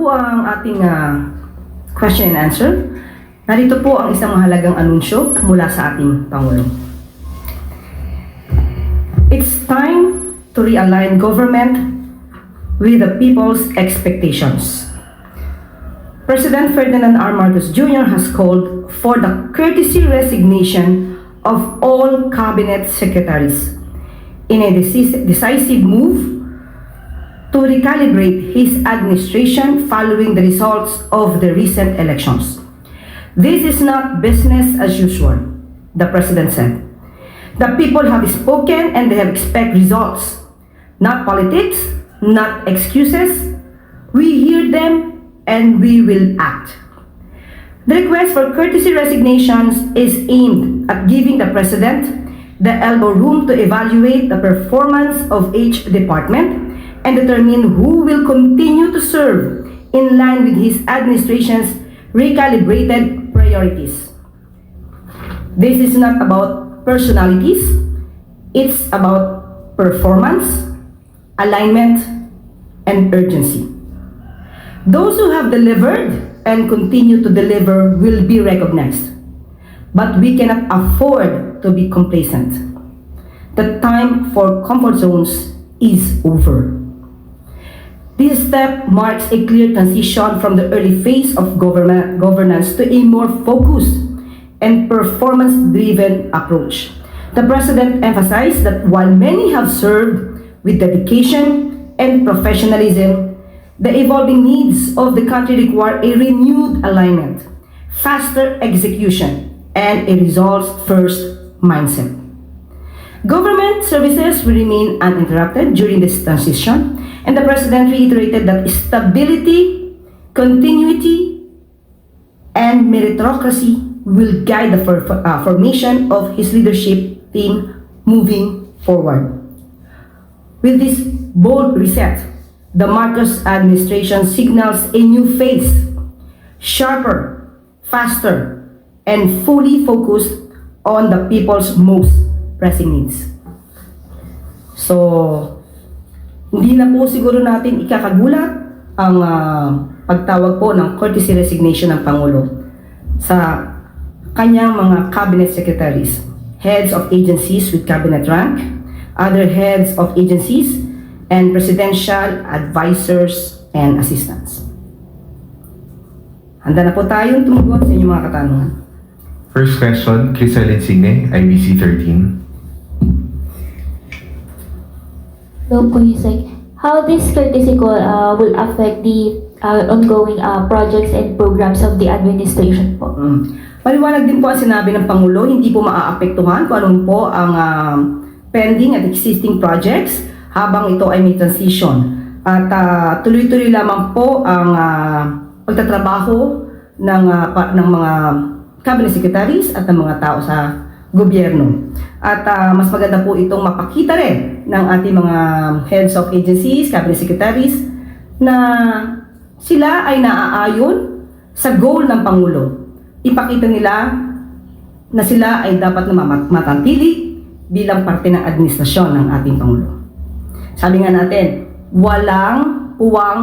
po ang ating ah, question and answer. Narito po ang isang mahalagang anunsyo mula sa ating Pangulo. It's time to realign government with the people's expectations. President Ferdinand R. Marcos Jr. has called for the courtesy resignation of all cabinet secretaries in a decis- decisive move to recalibrate his administration following the results of the recent elections. This is not business as usual, the president said. The people have spoken and they have expect results, not politics, not excuses. We hear them and we will act. The request for courtesy resignations is aimed at giving the President the elbow room to evaluate the performance of each department and determine who will continue to serve in line with his administration's recalibrated priorities. This is not about personalities, it's about performance, alignment, and urgency. Those who have delivered and continue to deliver will be recognized. But we cannot afford to be complacent. The time for comfort zones is over. This step marks a clear transition from the early phase of government, governance to a more focused and performance-driven approach. The President emphasized that while many have served with dedication and professionalism, the evolving needs of the country require a renewed alignment, faster execution, and a results-first mindset. Government services will remain uninterrupted during this transition, and the President reiterated that stability, continuity, and meritocracy will guide the for, uh, formation of his leadership team moving forward. With this bold reset, the Marcos administration signals a new phase, sharper, faster, and fully focused on the people's most pressing needs. So, hindi na po siguro natin ikakagulat ang ah, pagtawag po ng courtesy resignation ng Pangulo sa kanyang mga cabinet secretaries, heads of agencies with cabinet rank, other heads of agencies, and presidential advisors and assistants. Handa na po tayong tumugon sa inyong mga katanungan. First question, Crisel Insigne, IBC 13. Po, Yusek. How this courtesy call uh, will affect the uh, ongoing uh, projects and programs of the administration po? Mm. Maliwanag din po ang sinabi ng Pangulo, hindi po maaapektuhan kung anong po ang ah, pending at existing projects habang ito ay may transition. At ah, tuloy-tuloy lamang po ang ah, pagtatrabaho ng, pa- ng mga cabinet secretaries at ng mga tao sa gobyerno. At ah, mas maganda po itong mapakita rin ng ating mga heads of agencies, cabinet secretaries, na sila ay naaayon sa goal ng Pangulo. Ipakita nila na sila ay dapat na matantili bilang parte ng administrasyon ng ating Pangulo. Sabi nga natin, walang puwang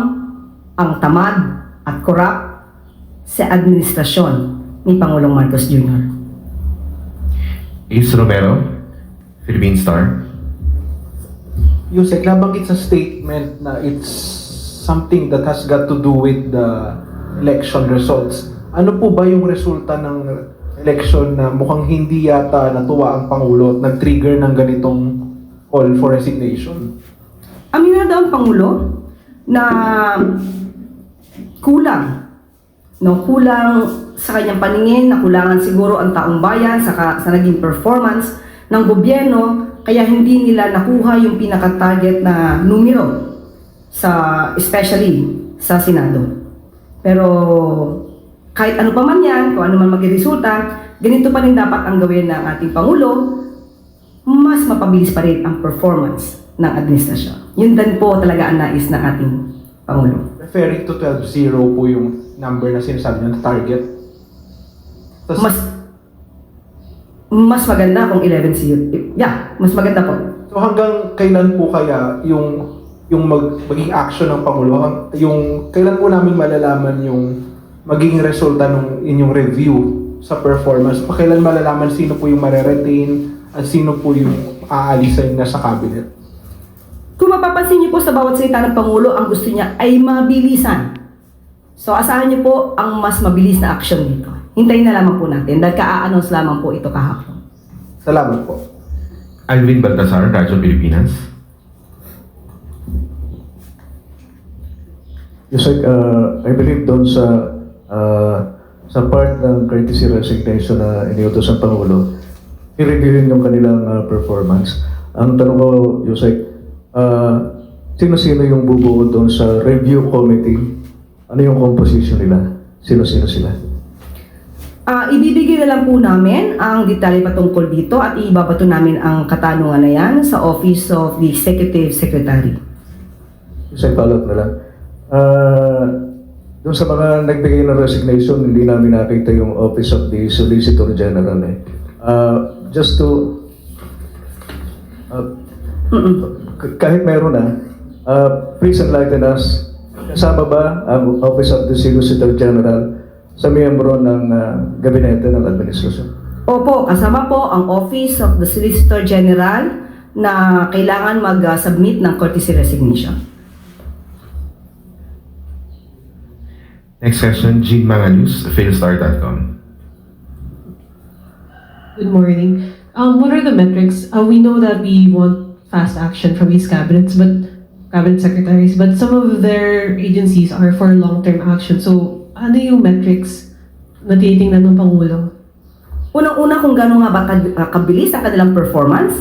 ang tamad at korap sa administrasyon ni Pangulong Marcos Jr. Ace Romero, Philippine Star. Yusek, nabanggit sa statement na it's something that has got to do with the election results. Ano po ba yung resulta ng election na mukhang hindi yata natuwa ang Pangulo at nag-trigger ng ganitong call for resignation? Aminado ang Pangulo na kulang. No, kulang sa kanyang paningin, nakulangan siguro ang taong bayan sa, sa naging performance ng gobyerno, kaya hindi nila nakuha yung pinaka-target na numero sa especially sa Senado. Pero kahit ano pa man yan, kung ano man maging resulta, ganito pa rin dapat ang gawin ng ating Pangulo, mas mapabilis pa rin ang performance ng administrasyon. Yun din po talaga ang nais ng ating Pangulo. Referring to 12-0 po yung number na sinasabi na target. Tas- Mas mas maganda kung 11 zero. Yeah, mas maganda po. So hanggang kailan po kaya yung yung mag, maging action ng Pangulo? Ang- Yung, kailan po namin malalaman yung magiging resulta ng inyong review sa performance? Kailan malalaman sino po yung mareretain at sino po yung aalisin na sa cabinet? Kung mapapansin niyo po sa bawat salita ng Pangulo, ang gusto niya ay mabilisan. So asahan niyo po ang mas mabilis na action dito. Hintayin na lamang po natin dahil ka-announce lamang po ito kahapon. Salamat po. Alvin Baltasar, Radyo Pilipinas. Yusek, uh, I believe doon sa uh, sa part ng courtesy resignation na iniutos ng Pangulo, i-reviewin yung kanilang uh, performance. Ang tanong ko, Yusek, uh, sino-sino yung bubuo doon sa review committee? Ano yung composition nila? Sino-sino sila? Ah, ibibigay na lang po namin ang detalye patungkol dito at ibabato namin ang katanungan na yan sa Office of the Executive Secretary. Yusek, follow up na lang. Uh, doon sa mga nagbigay ng resignation, hindi namin nakita yung Office of the Solicitor General. Eh. Uh, just to uh, k- kahit meron na, uh, please enlighten us, kasama ba ang Office of the Solicitor General sa miyembro ng uh, gabinete ng administrasyon? Opo, kasama po ang Office of the Solicitor General na kailangan mag-submit ng courtesy resignation. Next question, Jean Manganus, philstar.com. Good morning. Um, what are the metrics? Uh, we know that we want fast action from these cabinets, but cabinet secretaries, but some of their agencies are for long-term action. So, ano yung metrics na tinitingnan ng Pangulo? Unang-una kung gano'n nga ba ah, kabilis ang kanilang performance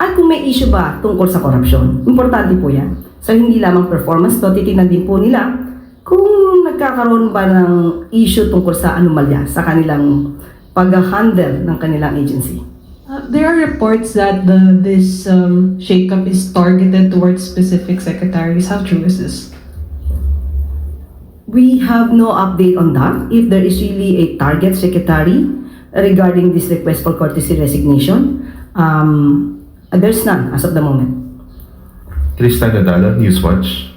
at kung may issue ba tungkol sa korupsyon. Importante po yan. So hindi lamang performance to, titignan din po nila kung nagkakaroon ba ng issue tungkol sa anomalya sa kanilang pag-handle ng kanilang agency. Uh, there are reports that the this um, shakeup is targeted towards specific secretaries. How true is this? We have no update on that. If there is really a target secretary regarding this request for courtesy resignation, um, there's none as of the moment. Tristan Nadala, Newswatch.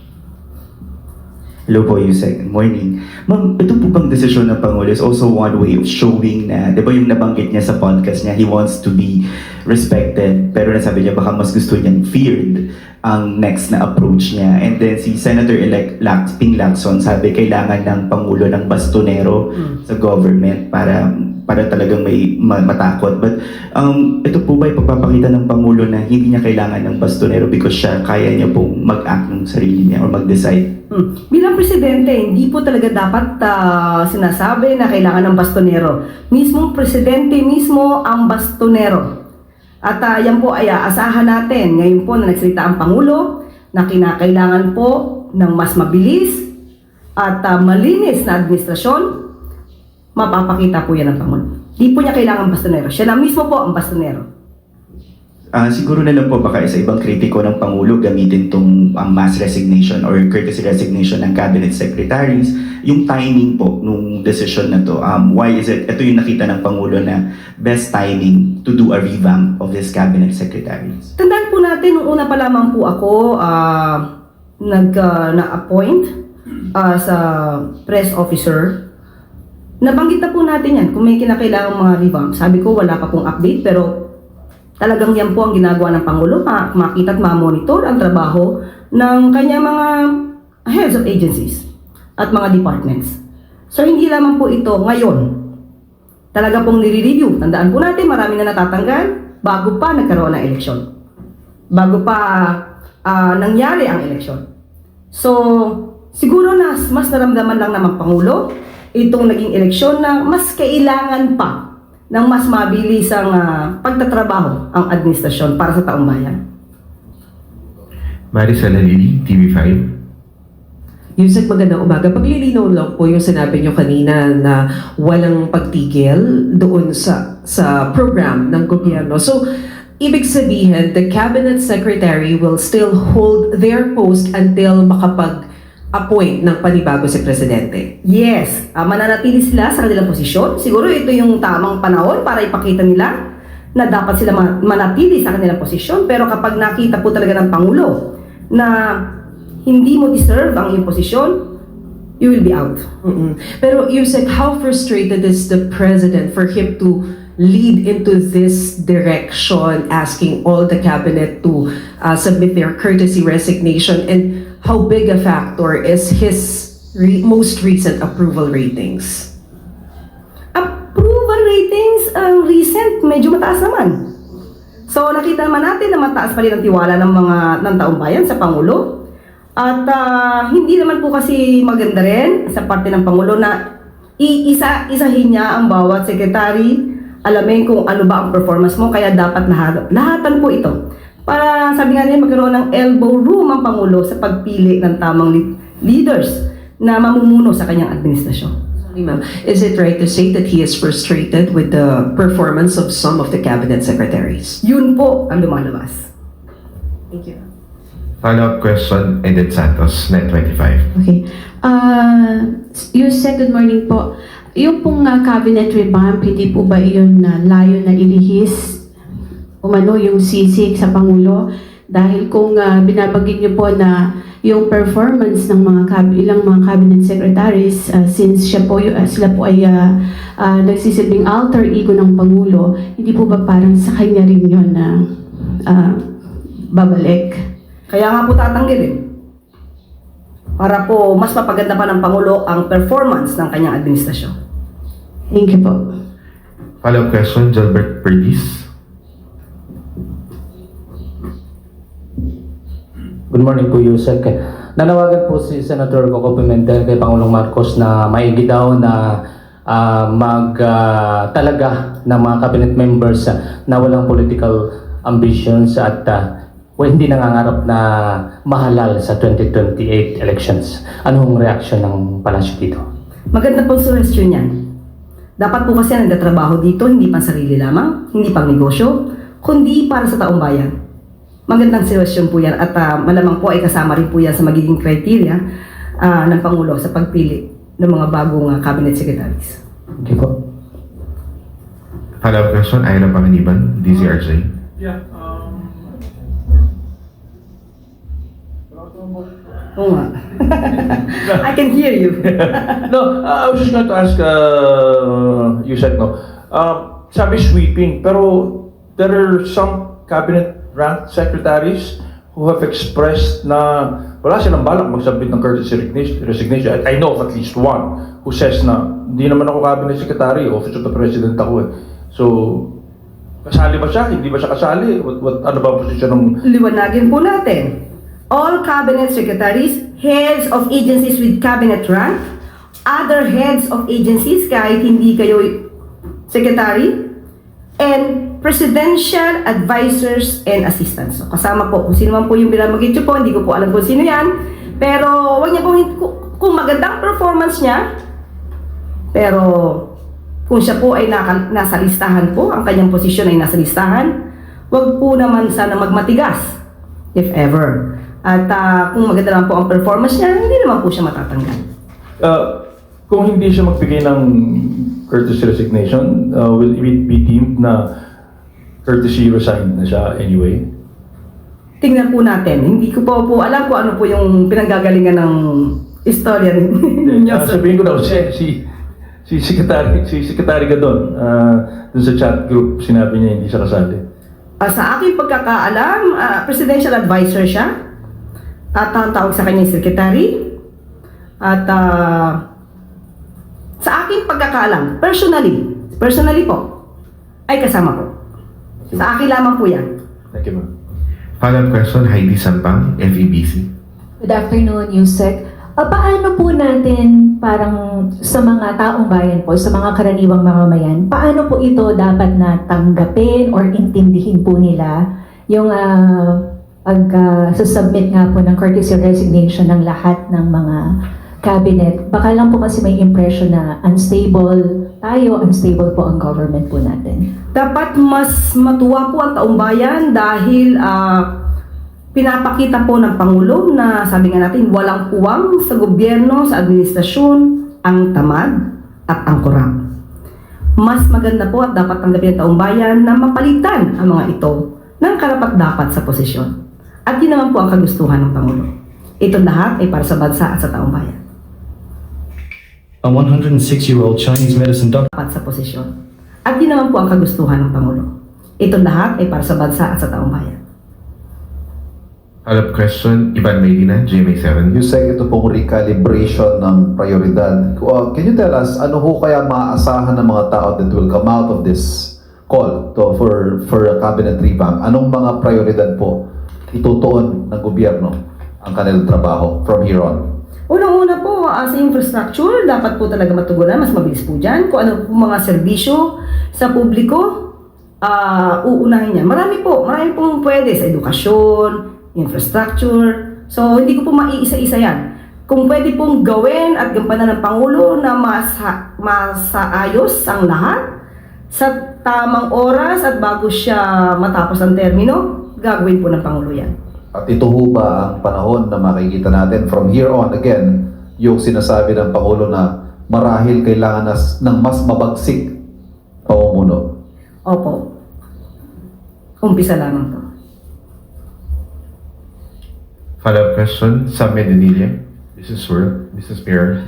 Hello po, Yusek. Good morning. Ma'am, ito po bang desisyon ng Pangulo is also one way of showing na, di ba yung nabanggit niya sa podcast niya, he wants to be respected, pero nasabi niya baka mas gusto niyang feared ang next na approach niya. And then si Senator-elect Lac- Ping Lacson sabi kailangan ng Pangulo ng bastonero sa government para para talagang may ma- matakot. But um, ito po ba ipagpapakita ng Pangulo na hindi niya kailangan ng bastonero because siya kaya niya pong mag-act ng sarili niya or mag-decide Hmm. Bilang presidente, hindi po talaga dapat ah, sinasabi na kailangan ng bastonero. Mismong presidente mismo ang bastonero. At ah, yan po ay aasahan natin. Ngayon po na nagsalita ang Pangulo na kinakailangan po ng mas mabilis at ah, malinis na administrasyon, mapapakita po yan ng Pangulo. Di po niya kailangan bastonero. Siya na mismo po ang bastonero. Ah, siguro na lang po baka sa ibang kritiko ng Pangulo gamitin tong ang mass resignation or courtesy resignation ng cabinet secretaries, yung timing po nung decision na to. Um, why is it, ito yung nakita ng Pangulo na best timing to do a revamp of this cabinet secretaries. Tandaan po natin, nung una pa lamang po ako ah, nag, ah, na-appoint ah, sa press officer, nabanggit na po natin yan kung may kinakailangang mga revamp. Sabi ko, wala pa pong update, pero talagang yan po ang ginagawa ng Pangulo, ma- makita at ma-monitor ang trabaho ng kanyang mga heads of agencies at mga departments. So, hindi lamang po ito ngayon. Talaga pong nire-review. Tandaan po natin, marami na natatanggal bago pa nagkaroon ng eleksyon bago pa ah, nangyari ang eleksyon. So, siguro na mas naramdaman lang naman Pangulo itong naging eleksyon na mas kailangan pa ng mas mabilis ang ah, pagtatrabaho ang administrasyon para sa taong bayan. Maricel Halili, TV5. Yusek, magandang umaga. Paglilinaw lang po yung sinabi nyo kanina na walang pagtigil doon sa sa program ng gobyerno. So, ibig sabihin, the cabinet secretary will still hold their post until makapag-appoint ng panibago si presidente. Yes, ah, mananatili sila sa kanilang posisyon. Siguro ito yung tamang panahon para ipakita nila na dapat sila ma- manatili sa kanilang posisyon. Pero kapag nakita po talaga ng Pangulo na hindi mo deserve ang iyong posisyon, you will be out. Mm-mm. Pero Yusek, how frustrated is the president for him to lead into this direction, asking all the cabinet to uh, submit their courtesy resignation, and how big a factor is his re- most recent approval ratings? Approval ratings, ang recent, medyo mataas naman. So nakita naman natin na mataas pa rin ang tiwala ng mga ng taong bayan sa Pangulo. At ah, hindi naman po kasi maganda rin sa parte ng Pangulo na iisa-isahin niya ang bawat sekretary, alamin kung ano ba ang performance mo, kaya dapat lahat, lahatan po ito. Para sabi nga niya magkaroon ng elbow room ang Pangulo sa pagpili ng tamang lead- leaders na mamumuno sa kanyang administrasyon. Sorry, ma'am. Is it right to say that he is frustrated with the performance of some of the cabinet secretaries? Yun po ang lumalabas. Thank you. Follow-up question, Edith Santos, Net25. Okay. Uh, Yusek, good morning po. Yung pong uh, cabinet revamp, hindi po ba yun na layo na ilihis umano yung sisig sa Pangulo? Dahil kung uh, binabagit niyo po na yung performance ng mga cab- ilang mga cabinet secretaries uh, since siya po uh, sila po ay uh, uh, nagsisilbing alter ego ng Pangulo, hindi po ba parang sa kanya rin yun na uh, babalik? Kaya nga po tatanggilin. Para po mas mapaganda pa ng Pangulo ang performance ng kanyang administrasyon. Thank you po. Follow-up question, Gilbert Perdiz. Good morning po, Yusek. Nanawagan po si Senator Coco Pimentel kay Pangulong Marcos na maigi daw na ah, mag ah, talaga ng mga cabinet members ah, na walang political ambitions at well, hindi nangangarap na mahalal sa 2028 elections. Anong reaction ng palasyo dito? Maganda pong suggestion yan. Dapat po kasi nagtatrabaho dito, hindi pang sarili lamang, hindi pang negosyo, kundi para sa taong bayan. Magandang suggestion po yan at ah, malamang po ay kasama rin po yan sa magiging criteria ah, ng Pangulo sa pagpili ng mga bagong ah, cabinet secretaries. Thank you po. Follow-up question, Ayla Panginiban, DZRJ. Yeah, um, Oo nga. I can hear you. No, uh, I was just going to ask, uh, you said no. Uh, sabi sweeping, pero there are some cabinet rank secretaries who have expressed na wala silang balak mag-submit ng courtesy resignation. I, I know of at least one who says na hindi naman ako cabinet secretary, office of the president ako eh. So, kasali ba siya? Hindi ba siya kasali? What, what, ano ba ang posisyon ng Liwanagin po natin. All cabinet secretaries, heads of agencies with cabinet rank, other heads of agencies kahit hindi kayo secretary, and presidential advisors and assistants. So, kasama po kung sino man po yung binamagit nyo po, hindi ko po alam kung sino yan. Pero wag niya po, kung, magandang performance niya, pero kung siya po ay naka, nasa listahan po, ang kanyang posisyon ay nasa listahan, wag po naman sana magmatigas, if ever. At ah, kung maganda lang po ang performance niya, hindi naman po siya matatanggal. Uh, kung hindi siya magbigay ng courtesy resignation, uh, will it be deemed na courtesy resigned na siya anyway? Tingnan po natin. Hindi ko po po alam kung ano po yung pinanggagalingan ng istorya ninyo. Uh, sabihin ko daw si, si, si Secretary, si Secretary Gadon, uh, dun sa chat group, sinabi niya hindi siya kasali. Ah, sa aking pagkakaalam, ah, presidential advisor siya. At ang tawag sa kanya secretary. At ah, sa aking pagkakaalam, personally, personally po, ay kasama po. Sa akin lamang po yan. Thank you, ma'am. Follow-up question, Heidi Sampang, FEBC. Good afternoon, Yusek. Ah, paano po natin parang sa mga taong bayan po, sa mga karaniwang mamamayan, paano po ito dapat na tanggapin or intindihin po nila yung uh, pag ah, susubmit nga po ng courtesy resignation ng lahat ng mga cabinet. Baka lang po kasi may impression na unstable tayo, unstable po ang government po natin. Dapat mas matuwa po ang taong bayan dahil ah, pinapakita po ng Pangulo na sabi nga natin walang puwang sa gobyerno, sa administrasyon, ang tamad at ang kurap. Mas maganda po at dapat tanggapin ng taong bayan na mapalitan ang mga ito ng karapat-dapat sa posisyon. At yun naman po ang kagustuhan ng Pangulo. Ito lahat ay para sa bansa at sa taong bayan. A 106-year-old Chinese medicine doctor Dapat sa posisyon. At yun naman po ang kagustuhan ng Pangulo. Ito lahat ay para sa bansa at sa taong bayan. Follow-up question, Ivan Medina, GMA7. Yusek, ito pong recalibration ng prioridad. Uh, can you tell us, ano ho kaya maaasahan ng mga tao that will come out of this call to, for, for a cabinet revamp? Anong mga prioridad po itutuon ng gobyerno ang kanilang trabaho from here on? Unang-una po, uh, sa infrastructure, dapat po talaga matugunan, mas mabilis po dyan. Kung ano po mga serbisyo sa publiko, ah uunahin niya. Marami po, marami pong pwede sa edukasyon, infrastructure. So, hindi ko po maiisa-isa yan. Kung pwede pong gawin at gampanan ng Pangulo na masa, masaayos ang lahat sa tamang oras at bago siya matapos ang termino, gagawin po ng Pangulo yan. At ito ho ba ang panahon na makikita natin from here on again, yung sinasabi ng Pangulo na marahil kailangan na, ng mas mabagsik pamumuno? Opo. Umpisa lamang to. Follow-up question, Sam Medinilla, Mrs. World, Mrs. Mayor.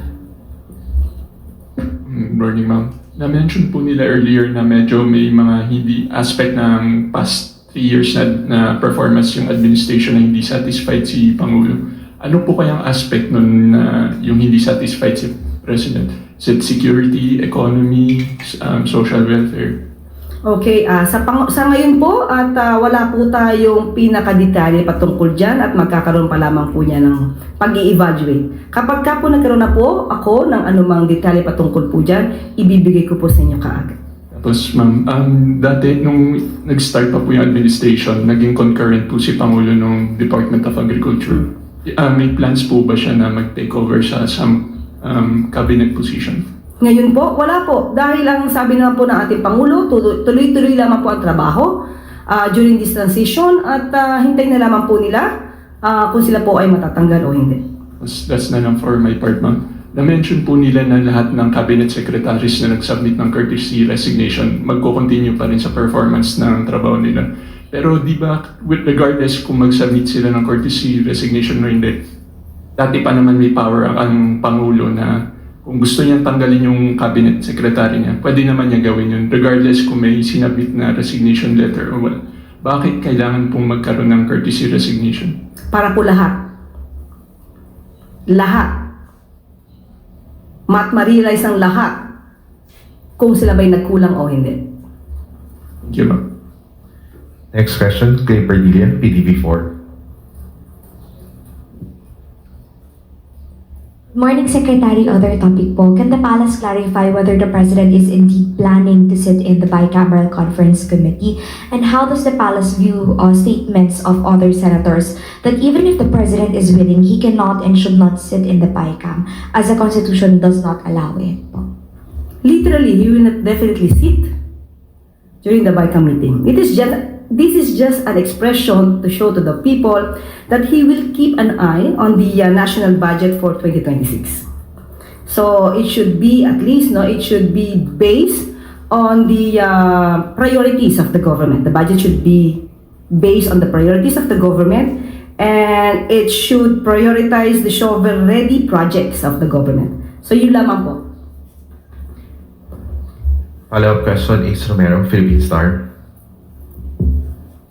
Good morning, ma'am. Na-mention po nila earlier na medyo may mga hindi aspect ng past years na, na performance yung administration na hindi satisfied si Pangulo. Ano po kayang aspect nun na yung hindi satisfied si President? Is it security, economy, um, social welfare? Okay, ah sa, pang- sa ngayon po at ah, wala po tayong pinakadetalye patungkol dyan at magkakaroon pa lamang po niya ng pag evaluate Kapag ka po nagkaroon na po ako ng anumang detalye patungkol po dyan, ibibigay ko po sa inyo kaagad. Tapos, ma'am, um, dati nung nag-start pa po yung administration, naging concurrent po si Pangulo ng Department of Agriculture. Uh, may plans po ba siya na mag-take over sa some um, cabinet position? Ngayon po, wala po. Dahil ang sabi naman po ng ating Pangulo, tuloy- tuloy-tuloy lamang po ang trabaho ah, during this transition at ah, hintayin na lamang po nila ah, kung sila po ay matatanggal o hindi. That's, that's na lang for my part, ma'am. Na-mention po nila na lahat ng cabinet secretaries na nag-submit ng courtesy resignation, magko-continue pa rin sa performance ng trabaho nila. Pero di ba, with regardless kung mag-submit sila ng courtesy resignation o hindi, dati pa naman may power ang, ang Pangulo na kung gusto niyang tanggalin yung cabinet secretary niya, pwede naman niya gawin yun, regardless kung may sinabit na resignation letter o wala. Bakit kailangan pong magkaroon ng courtesy resignation? Para po lahat. Lahat. Mat ma-realize ang lahat kung sila ba'y nagkulang o hindi. Thank you, ma'am. Next question, Clay Perdilla, PTV4. Morning, Secretary. Other topic po. Can the palace clarify whether the president is indeed planning to sit in the bicameral conference committee? And how does the palace view uh, statements of other senators that even if the president is willing, he cannot and should not sit in the bicam as the constitution does not allow it po? Literally, he will not definitely sit during the BICAM meeting. It is just, this is just an expression to show to the people that he will keep an eye on the uh, national budget for 2026. So it should be at least, no, it should be based on the uh, priorities of the government. The budget should be based on the priorities of the government and it should prioritize the shovel-ready projects of the government. So yun lamang po. Follow-up question, Ace Romero, Philippine Star.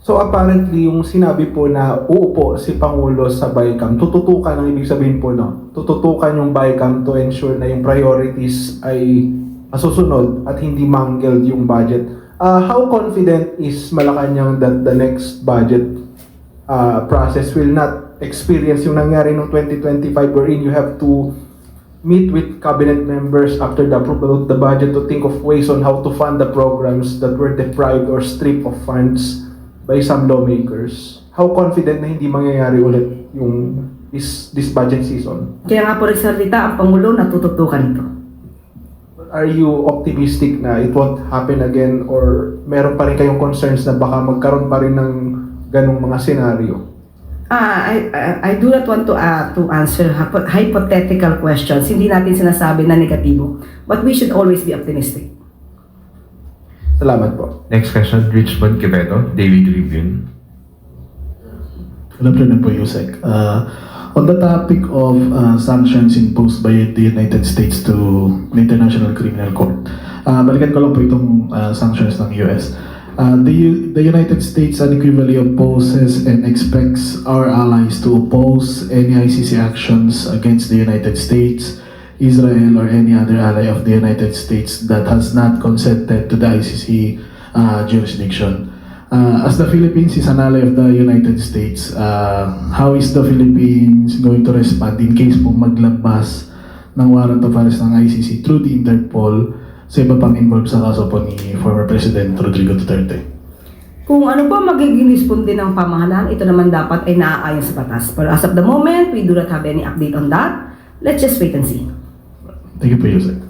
So apparently, yung sinabi po na uupo si Pangulo sa BICAM, tututukan ang ibig sabihin po, no? Tututukan yung BICAM to ensure na yung priorities ay masusunod at hindi mangled yung budget. Uh, how confident is Malacanang that the next budget uh, process will not experience yung nangyari noong 2025 wherein you have to meet with cabinet members after the approval of the budget to think of ways on how to fund the programs that were deprived or stripped of funds by some lawmakers. How confident na hindi mangyayari ulit yung this, this budget season? Kaya nga po nagsalita ang Pangulo na tututukan ito. Are you optimistic na it won't happen again or meron pa rin kayong concerns na baka magkaroon pa rin ng ganong mga senaryo? Ah, I, I, I do not want to uh, to answer hypo- hypothetical questions. Hindi natin sinasabi na negatibo. But we should always be optimistic. Salamat po. Next question, Richmond Quevedo, Daily Tribune. Alam na po, Yusek. Uh, On the topic of uh, sanctions imposed by the United States to the International Criminal Court, uh, balikan ko lang po itong uh, sanctions ng US. Uh, the, U- the United States unequivocally opposes and expects our allies to oppose any ICC actions against the United States, Israel, or any other ally of the United States that has not consented to the ICC uh, jurisdiction. Uh, as the Philippines is an ally of the United States, uh, how is the Philippines going to respond in case po maglabas ng warrant of arrest ng ICC through the Interpol sa iba pang involved sa kaso po ni former President Rodrigo Duterte? Kung ano po magiging responde ng pamahalaan, ito naman dapat ay naaayon sa batas. Pero as of the moment, we do not have any update on that. Let's just wait and see. Thank you po, Yusek.